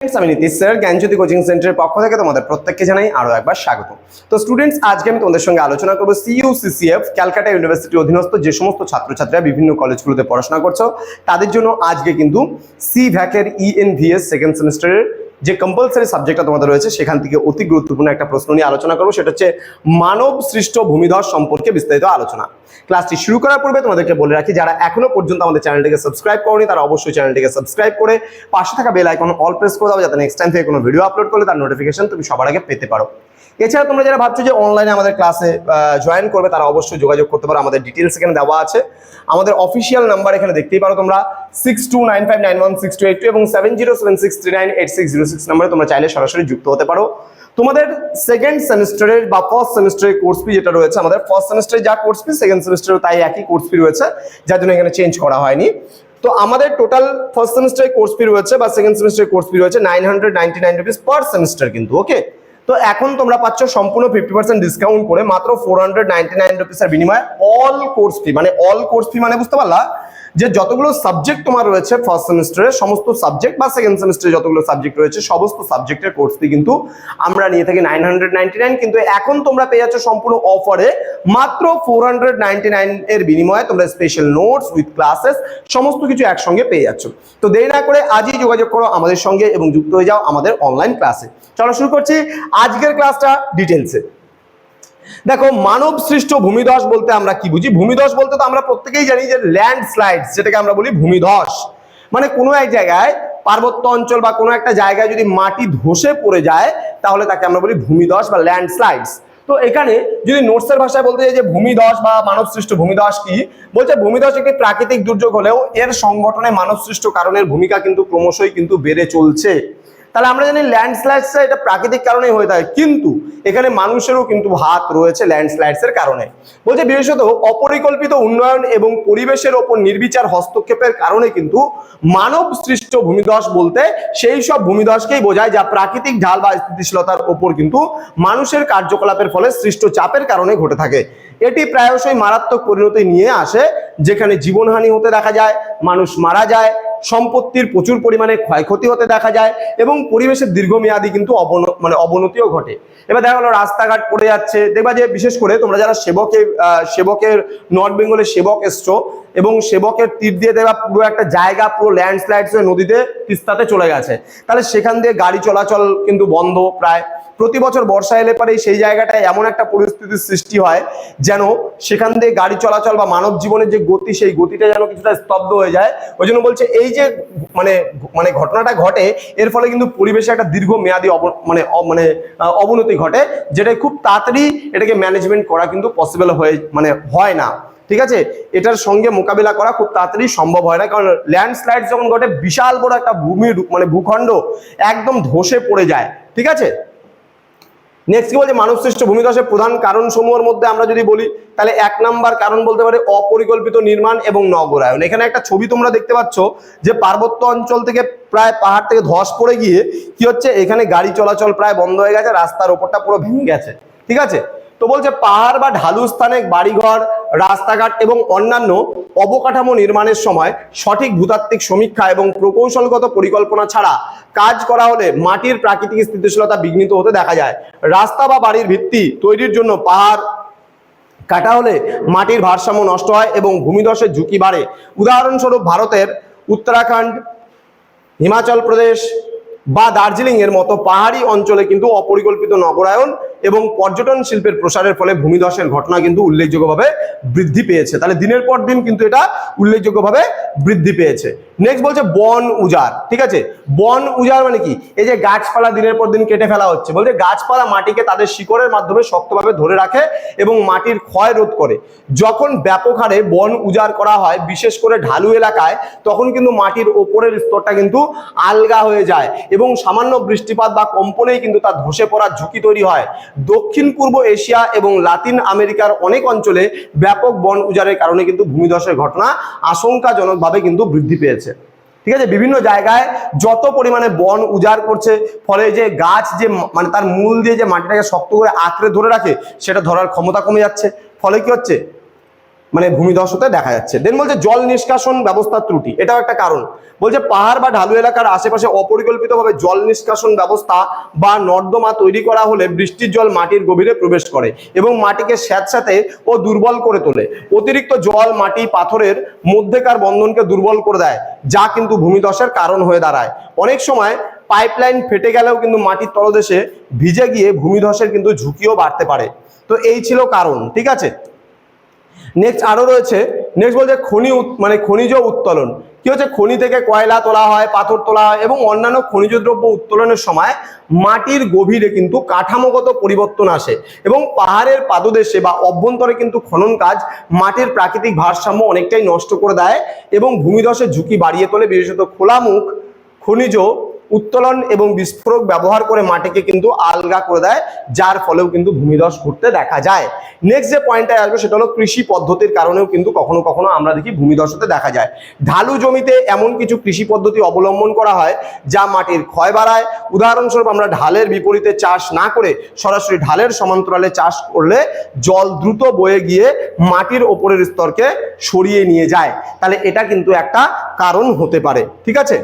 আমি নীতিশ স্যার, জ্ঞানজ্যোতি কোচিং সেন্টারের পক্ষ থেকে তোমাদের প্রত্যেককে জানাই আরও একবার স্বাগত। তো স্টুডেন্টস আজকে আমি তোমাদের সঙ্গে আলোচনা করব সিইউসিসিএফ ক্যালকাটা ইউনিভার্সিটির অধীনস্থ যে সমস্ত ছাত্রছাত্রীরা বিভিন্ন কলেজগুলোতে পড়াশোনা করছ, তাদের জন্য আজকে কিন্তু সি ভ্যাকের ইএনভিএস সেকেন্ড সেমিস্টারের যে কম্পালসারি সাবজেক্টটা তোমাদের রয়েছে, সেখান থেকে অতি গুরুত্বপূর্ণ একটা প্রশ্ন নিয়ে আলোচনা করব। সেটা হচ্ছে মানব সৃষ্ট ভূমিধর সম্পর্কে বিস্তারিত আলোচনা। ক্লাসটি শুরু করার পূর্বে তোমাদেরকে বলে রাখি, যারা এখনও পর্যন্ত আমাদের চ্যানেলটিকে সাবস্ক্রাইব করনি, তারা অবশ্যই চ্যানেলটিকে সাবস্ক্রাইব করে পাশে থাকা বেল আইকন অল প্রেস করে দাও, যাতে নেক্সট টাইম থেকে কোনো ভিডিও আপলোড করলে তার নোটিফিকেশন তুমি সবার আগে পেতে পারো। এছাড়া তোমরা যারা ভাবছ যে অনলাইনে আমাদের ক্লাসে জয়েন করবে, তারা অবশ্যই যোগাযোগ করতে পারো। আমাদের ডিটেলস এখানে দেওয়া আছে। আমাদের অফিসিয়াল নাম্বার এখানে দেখতেই পারো তোমরা six two nine five nine one six two eight two এবং seven zero seven nine eight six zero six তোমরা চাইলে সরাসরি যুক্ত হতে পারো। তোমাদের সেকেন্ড সেমিস্টারের বা ফার্স্ট সেমিস্টারের কোর্স ফি যেটা রয়েছে, আমাদের ফার্স্ট সেমিস্টারে যা কোর্স ফি সেকেন্ড সেমিস্টারেও তাই একই কোর্স ফি রয়েছে, যার জন্য এখানে চেঞ্জ করা হয়নি। তো আমাদের টোটাল ফার্স্ট সেমিস্টারের কোর্স ফি রয়েছে বা সেকেন্ড সেমিস্টারের কোর্স ফি রয়েছে nine hundred ninety nine rupees per semester কিন্তু ওকে তো এখন তোমরা পাচ্ছ সম্পূর্ণ ফিফটি পার্সেন্ট ডিসকাউন্ট করে মাত্র ফোর হান্ড্রেড নাইনটি নাইন রুপিসের বিনিময় অল কোর্স ফি মানে অল কোর্স ফি মানে বুঝতে পারলা? যে যতগুলো সাবজেক্ট তোমার রয়েছে ফার্স্ট সেমিস্টারে সমস্ত সাবজেক্ট বা সেকেন্ড সেমিস্টারে যতগুলো সাবজেক্ট রয়েছে, সমস্ত সাবজেক্টের কোর্স ফি কিন্তু আমরা নিয়ে থাকি নাইন কিন্তু এখন তোমরা পেয়ে যাচ্ছ সম্পূর্ণ অফারে মাত্র ফোর এর বিনিময়ে তোমরা স্পেশাল নোটস উইথ ক্লাসেস সমস্ত কিছু একসঙ্গে পেয়ে যাচ্ছ। তো দেরি না করে আজই যোগাযোগ করো আমাদের সঙ্গে এবং যুক্ত হয়ে যাও আমাদের অনলাইন ক্লাসে চলো শুরু করছি আজকের ক্লাসটা ডিটেলসে দেখো মানব সৃষ্ট ভূমিধস বলতে আমরা কি বুঝি? ভূমিধস বলতে তো আমরা প্রত্যেকেই জানি যে ল্যান্ড স্লাইডস যেটাকে আমরা বলি ভূমিধস। মানে কোনো এক জায়গায় পার্বত্য অঞ্চল বা কোনো একটা জায়গায় যদি মাটি ধসে পড়ে যায়, তাহলে তাকে আমরা বলি ভূমিধস বা ল্যান্ড স্লাইডস তো এখানে যদি নোটসের ভাষায় বলতে যে ভূমিধস বা মানব সৃষ্ট ভূমিধস কি, বলছে ভূমিধস একটি প্রাকৃতিক দুর্যোগ হলেও এর সংগঠনে মানব সৃষ্ট কারণের ভূমিকা কিন্তু ক্রমশই কিন্তু বেড়ে চলছে। তাহলে আমরা জানি ল্যান্ডস্লাইডসটা এটা প্রাকৃতিক কারণেই হয়ে থাকে। কিন্তু এখানে মানুষেরও কিন্তু হাত রয়েছে ল্যান্ডস্লাইডসের কারণে। বলছে বিশেষত অপরিকল্পিত উন্নয়ন এবং পরিবেশের ওপর নির্বিচার হস্তক্ষেপের কারণে কিন্তু মানব সৃষ্ট ভূমিধস বলতে সেই সব ভূমিধসকেই বোঝায় যা প্রাকৃতিক ঢাল বা স্থিতিশীলতার ওপর কিন্তু মানুষের কার্যকলাপের ফলে সৃষ্ট চাপের কারণে ঘটে থাকে। এটি প্রায়শই মারাত্মক পরিণতি নিয়ে আসে, যেখানে জীবনহানি হতে দেখা যায়, মানুষ মারা যায় সম্পত্তির প্রচুর পরিমাণে ক্ষয়ক্ষতি হতে দেখা যায় এবং পরিবেশের দীর্ঘমেয়াদী কিন্তু অবন মানে অবনতিও ঘটে। এবার দেখা গেলো রাস্তাঘাট পড়ে যাচ্ছে। দেখবা যে বিশেষ করে তোমরা যারা সেবকের সেবকের নর্থ বেঙ্গলের সেবক এসছো এবং সেবকের তীর দিয়ে দেওয়া পুরো একটা জায়গা, পুরো ল্যান্ডস্লাইডস হয়ে নদীতে তিস্তাতে চলে গেছে। তাহলে সেখান দিয়ে গাড়ি চলাচল কিন্তু বন্ধ প্রায়। প্রতি বছর বর্ষা এলে পরে সেই জায়গাটায় এমন একটা পরিস্থিতির সৃষ্টি হয় যেন সেখান দিয়ে গাড়ি চলাচল বা মানব জীবনের যে গতি, সেই গতিটা যেন কিছুটা স্তব্ধ হয়ে যায়। ওই জন্য বলছে এই যে মানে মানে ঘটনাটা ঘটে, এর ফলে কিন্তু পরিবেশে একটা দীর্ঘ মেয়াদী মানে মানে অবনতি ঘটে যেটা খুব তাড়াতাড়ি এটাকে ম্যানেজমেন্ট করা কিন্তু পসিবল হয়ে মানে হয় না। ঠিক আছে? এটার সঙ্গে মোকাবিলা করা খুব তাড়াতাড়ি সম্ভব হয় না, কারণ ল্যান্ডস্লাইড যখন ঘটে, বিশাল বড় একটা ভূমি মানে ভূখণ্ড একদম ধসে পড়ে যায়, ঠিক আছে? নেক্সট কি বলছে? মানব সৃষ্ট ভূমিধসের প্রধান কারণ সমূহের মধ্যে আমরা যদি বলি, তাহলে এক নাম্বার কারণ বলতে পারে অপরিকল্পিত নির্মাণ এবং নগরায়ন। এখানে একটা ছবি তোমরা দেখতে পাচ্ছ, যে পার্বত্য অঞ্চল থেকে প্রায় পাহাড় থেকে ধস পড়ে গিয়ে কি হচ্ছে? এখানে গাড়ি চলাচল প্রায় বন্ধ হয়ে গেছে, রাস্তার ওপরটা পুরো ভেঙে গেছে, ঠিক আছে? তো বলছে পাহাড় বা ঢালু স্থানে বাড়িঘর, রাস্তাঘাট এবং অন্যান্য অবকাঠামো নির্মাণের সময় সঠিক ভূতাত্ত্বিক সমীক্ষা এবং প্রকৌশলগত পরিকল্পনা ছাড়া কাজ করা হলে মাটির প্রাকৃতিক স্থিতিশীলতা বিঘ্নিত হতে দেখা যায়। রাস্তা বা বাড়ির ভিত্তি তৈরির জন্য পাহাড় কাটা হলে মাটির ভারসাম্য নষ্ট হয় এবং ভূমিধসের ঝুঁকি বাড়ে। উদাহরণস্বরূপ ভারতের উত্তরাখণ্ড, হিমাচল প্রদেশ বা দার্জিলিং এর মতো পাহাড়ি অঞ্চলে কিন্তু অপরিকল্পিত নগরায়ন এবং পর্যটন শিল্পের প্রসারের ফলে ভূমিধসের ঘটনা কিন্তু উল্লেখযোগ্যভাবে বৃদ্ধি পেয়েছে। তাহলে দিনের পর দিন কিন্তু এটা উল্লেখযোগ্যভাবে বৃদ্ধি পেয়েছে। নেক্সট বলছে বন উজাড়, ঠিক আছে? বন উজাড় মানে কি? এই যে গাছপালা দিনের পর দিন কেটে ফেলা হচ্ছে। বলছে গাছপালা মাটিকে তাদের শিকড়ের মাধ্যমে শক্তভাবে ধরে রাখে এবং মাটির ক্ষয় রোধ করে। যখন ব্যাপক হারে বন উজাড় করা হয়, বিশেষ করে ঢালু এলাকায়, তখন কিন্তু মাটির ওপরের স্তরটা কিন্তু আলগা হয়ে যায় এবং সামান্য বৃষ্টিপাত বা কম্পনেই কিন্তু তা ধসে পড়ার ঝুঁকি তৈরি হয়। দক্ষিণ পূর্ব এশিয়া এবং লাতিন আমেরিকার অনেক অঞ্চলে ব্যাপক বন উজাড়ের কারণে কিন্তু ভূমিধসের ঘটনা আশঙ্কাজনকভাবে কিন্তু বৃদ্ধি পেয়েছে। ঠিক আছে? বিভিন্ন জায়গায় যত পরিমাণে বন উজাড় করছে, ফলে যে গাছ যে মানে তার মূল দিয়ে যে মাটিটাকে শক্ত করে আঁকড়ে ধরে রাখে, সেটা ধরার ক্ষমতা কমে যাচ্ছে। ফলে কি হচ্ছে? মানে ভূমিধস হতে দেখা যাচ্ছে। দেন বলছে জল নিষ্কাশন ব্যবস্থার ত্রুটি। এটাও একটা কারণ। বলছে পাহাড় বা ঢালু এলাকার আশেপাশে অপরিকল্পিতভাবে জল নিষ্কাশন ব্যবস্থা বা নর্দমা তৈরি করা হলে বৃষ্টির জল মাটির গভীরে প্রবেশ করে এবং মাটিকে স্যাঁতস্যাঁতে ও দুর্বল করে তোলে। অতিরিক্ত জল মাটি পাথরের মধ্যেকার বন্ধনকে দুর্বল করে দেয়, যা কিন্তু ভূমিধসের কারণ হয়ে দাঁড়ায়। অনেক সময় পাইপলাইন ফেটে গেলেও কিন্তু মাটির তলদেশে ভিজে গিয়ে ভূমিধসের কিন্তু ঝুঁকিও বাড়তে পারে। তো এই ছিল কারণ, ঠিক আছে? নেক্সট আরও রয়েছে। নেক্সট বলছে খনি মানে খনিজ উত্তোলন। কি হচ্ছে? খনি থেকে কয়লা তোলা হয়, পাথর তোলা হয় এবং অন্যান্য খনিজ দ্রব্য উত্তোলনের সময় মাটির গভীরে কিন্তু কাঠামোগত পরিবর্তন আসে এবং পাহাড়ের পাদদেশে বা অভ্যন্তরে কিন্তু খনন কাজ মাটির প্রাকৃতিক ভারসাম্য অনেকটাই নষ্ট করে দেয় এবং ভূমিধসের ঝুঁকি বাড়িয়ে তোলে, বিশেষত খোলামুখ খনিজ উত্তোলন এবং বিস্ফোরক ব্যবহার করে মাটিকে কিন্তু আলগা করে দেয়, যার ফলেও কিন্তু ভূমিধস ঘটতে দেখা যায়। নেক্সট যে পয়েন্টটা আসবে সেটা হলো কৃষি পদ্ধতির কারণেও কিন্তু কখনো কখনো আমরা দেখি ভূমিধস হতে দেখা যায়। ঢালু জমিতে এমন কিছু কৃষি পদ্ধতি অবলম্বন করা হয়, যা মাটির ক্ষয় বাড়ায়। উদাহরণস্বরূপ আমরা ঢালের বিপরীতে চাষ না করে সরাসরি ঢালের সমান্তরালে চাষ করলে জল দ্রুত বয়ে গিয়ে মাটির ওপরের স্তরকে সরিয়ে নিয়ে যায়। তাহলে এটা কিন্তু একটা কারণ হতে পারে। ঠিক আছে?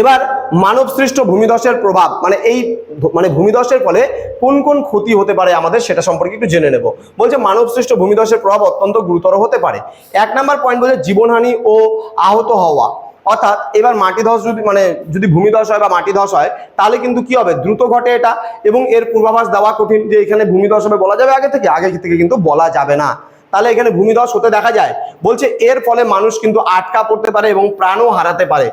এবার মানব সৃষ্ট ভূমিধসের প্রভাব মানে এই মানে ভূমিধসের ফলে কোন কোন ক্ষতি হতে পারে আমাদের সেটা সম্পর্কে একটু জেনে নেব। বলছে মানব সৃষ্ট ভূমিধসের প্রভাব অত্যন্ত গুরুতর হতে পারে। এক নাম্বার পয়েন্ট বলছে জীবনহানি ও আহত হওয়া। অর্থাৎ এবার মাটি ধস যদি মানে যদি ভূমিধস হয় বা মাটি ধস হয়, তাহলে কিন্তু কি হবে? দ্রুত ঘটে এটা এবং এর পূর্বাভাস দেওয়া কঠিন যে এখানে ভূমিধস হবে বলা যাবে আগে থেকে আগে থেকে কিন্তু বলা যাবে না। তাহলে এখানে ভূমিধস হতে দেখা যায়। বলছে এর ফলে মানুষ কিন্তু আটকা পড়তে পারে এবং প্রাণও হারাতে পারে।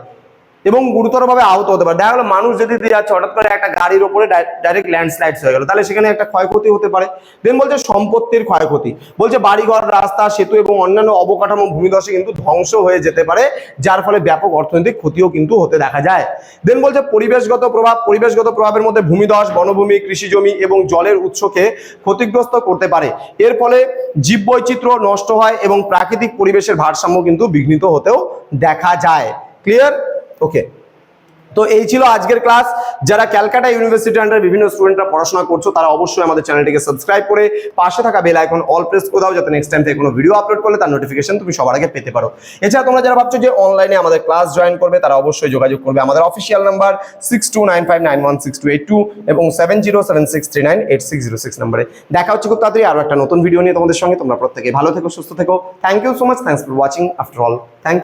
এবং গুরুতরভাবে আহত হতে পারে। দেখা গেলো মানুষ যদি দিয়ে যাচ্ছে, হঠাৎ করে একটা গাড়ির উপরে ডাইরেক্ট ল্যান্ডস্লাইডস হয়ে গেল। তাহলে সেখানে একটা ক্ষয়ক্ষতি হতে পারে। দেন বলছে সম্পত্তির ক্ষয়ক্ষতি। বলছে বাড়িঘর, রাস্তা, সেতু এবং অন্যান্য অবকাঠামো ভূমিধসে কিন্তু ধ্বংস হয়ে যেতে পারে, যার ফলে ব্যাপক অর্থনৈতিক ক্ষতিও কিন্তু হতে দেখা যায়। দেন বলছে পরিবেশগত প্রভাব। পরিবেশগত প্রভাবের মধ্যে ভূমিধস, বনভূমি কৃষিজমি এবং জলের উৎসকে ক্ষতিগ্রস্ত করতে পারে। এর ফলে জীববৈচিত্র্য নষ্ট হয় এবং প্রাকৃতিক পরিবেশের ভারসাম্য কিন্তু বিঘ্নিত হতেও দেখা যায়। ক্লিয়ার ওকে তো এই ছিল আজকের ক্লাস যারা ক্যালকাটা ইউনিভার্সিটি আন্ডার বিভিন্ন স্টুডেন্টরা পড়াশোনা করছ, তারা অবশ্যই আমাদের চ্যানেলটিকে সাবস্ক্রাইব করে পাশে থাকা বেল আইকন অল প্রেস করে দাও, যাতে নেক্সট টাইম থেকে কোনো ভিডিও আপলোড করলে তার নোটিফিকেশন তুমি সবার আগে পেতে পারো। এছাড়া তোমরা যারা ভাবছ যে অনলাইনে আমাদের ক্লাস জয়েন করবে, তারা অবশ্যই যোগাযোগ করবে। আমাদের official number six two nine five nine one six two eight two এবং seven zero seven six three nine eight six zero six নাম্বারে দেখা হচ্ছে খুব তাড়াতাড়ি আরও একটা নতুন ভিডিও নিয়ে তোমাদের সঙ্গে। তোমরা প্রত্যেকে ভালো থেকো, সুস্থ থেকো। Thank you so much thanks for watching after all thank